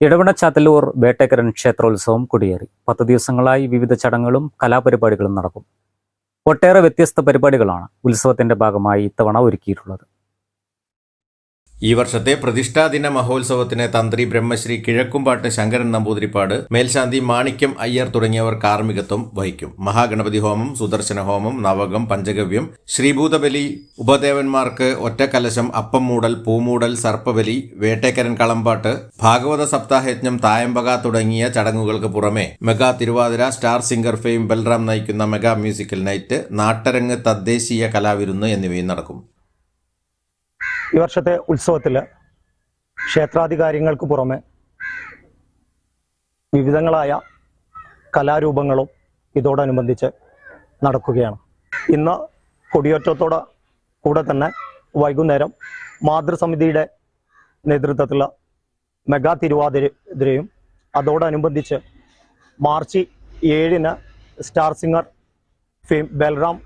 ഇടവണ ചാത്തല്ലൂർ വേട്ടക്കരൻ ക്ഷേത്രോത്സവം കൊടിയേറി. പത്ത് ദിവസങ്ങളായി വിവിധ ചടങ്ങുകളും കലാപരിപാടികളും നടക്കും. ഒട്ടേറെ വ്യത്യസ്ത പരിപാടികളാണ് ഉത്സവത്തിന്റെ ഭാഗമായി ഇത്തവണ ഒരുക്കിയിട്ടുള്ളത്. ഈ വർഷത്തെ പ്രതിഷ്ഠാദിന മഹോത്സവത്തിന് തന്ത്രി ബ്രഹ്മശ്രീ കിഴക്കുംപാട്ട് ശങ്കരൻ നമ്പൂതിരിപ്പാട് മേൽശാന്തി മാണിക്യം അയ്യർ തുടങ്ങിയവർ കാർമ്മികത്വം വഹിക്കും. മഹാഗണപതി ഹോമം സുദർശന ഹോമം നവകം പഞ്ചഗവ്യം ശ്രീഭൂതബലി ഉപദേവന്മാർക്ക് ഒറ്റക്കലശം അപ്പം മൂടൽ പൂമൂടൽ സർപ്പബലി വേട്ടേക്കരൻ കളമ്പാട്ട് ഭാഗവത സപ്താഹയജ്ഞം തായമ്പക തുടങ്ങിയ ചടങ്ങുകൾക്ക് പുറമെ mega Thiruvathira star singer fame Balram നയിക്കുന്ന മെഗാ മ്യൂസിക്കൽ നൈറ്റ് നാട്ടരങ്ങ് തദ്ദേശീയ കലാവിരുന്ന് എന്നിവയും നടക്കും. ഈ വർഷത്തെ ഉത്സവത്തിൽ ക്ഷേത്രാധികാരികൾക്ക് പുറമെ വിവിധങ്ങളായ കലാരൂപങ്ങളും ഇതോടനുബന്ധിച്ച് നടക്കുകയാണ്. ഇന്ന് കൊടിയേറ്റത്തോടെ കൂടെ തന്നെ വൈകുന്നേരം മാതൃസമിതിയുടെ നേതൃത്വത്തിലുള്ള മെഗാ തിരുവാതിരയും അതോടനുബന്ധിച്ച് മാർച്ച് ഏഴിന് സ്റ്റാർ സിംഗർ ഫെയിം ബൽറാം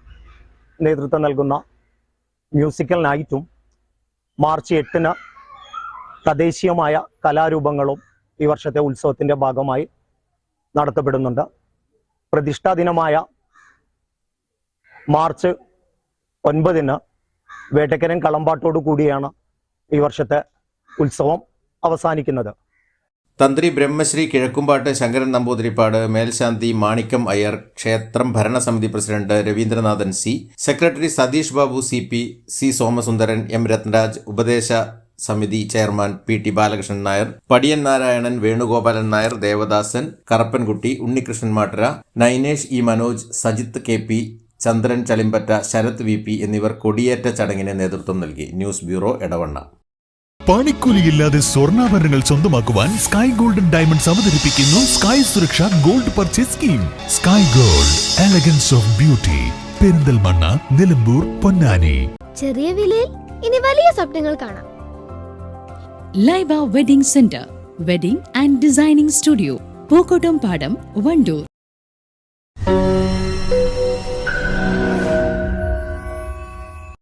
നേതൃത്വം നൽകുന്ന മ്യൂസിക്കൽ നൈറ്റും മാർച്ച് എട്ടിന് തദ്ദേശീയമായ കലാരൂപങ്ങളും ഈ വർഷത്തെ ഉത്സവത്തിന്റെ ഭാഗമായി നടത്തപ്പെടുന്നുണ്ട്. പ്രതിഷ്ഠാ ദിനമായ മാർച്ച് ഒൻപതിന് വേട്ടക്കരൻ കളമ്പാട്ടോടു കൂടിയാണ് ഈ വർഷത്തെ ഉത്സവം അവസാനിക്കുന്നത്. തന്ത്രി ബ്രഹ്മശ്രീ കിഴക്കുംപാട്ട് ശങ്കരൻ നമ്പൂതിരിപ്പാട് മേൽശാന്തി മാണിക്കം അയ്യർ ക്ഷേത്രം ഭരണസമിതി president Ravindranathan C secretary Satheesh Babu C P C Somasundaran M Ratnaraj ഉപദേശ സമിതി chairman P T Balakrishnan Nair Padiyan Narayanan Venugopalan Nair Devadasan Karappankutty Unnikrishnan Mattara Nainesh E Manoj Sajith K P Chandran Chalimbatta Sarath V P എന്നിവർ കൊടിയേറ്റ ചടങ്ങിന് നേതൃത്വം നൽകി. News bureau Edavanna. പണിക്കൂലിയില്ലാതെ സ്വർണാഭരണങ്ങൾ സ്വന്തമാക്കുവാൻ sky golden diamonds അവതരിപ്പിക്കുന്നു sky Suraksha gold purchase scheme sky gold elegance of beauty Perinthalmanna Nilambur Ponnani. ചെറിയ വിലയിൽ ഇനി വലിയ സ്വപ്നങ്ങൾ കാണാം. Laiba wedding centre wedding and designing studio Pookkottumpadam Wandoor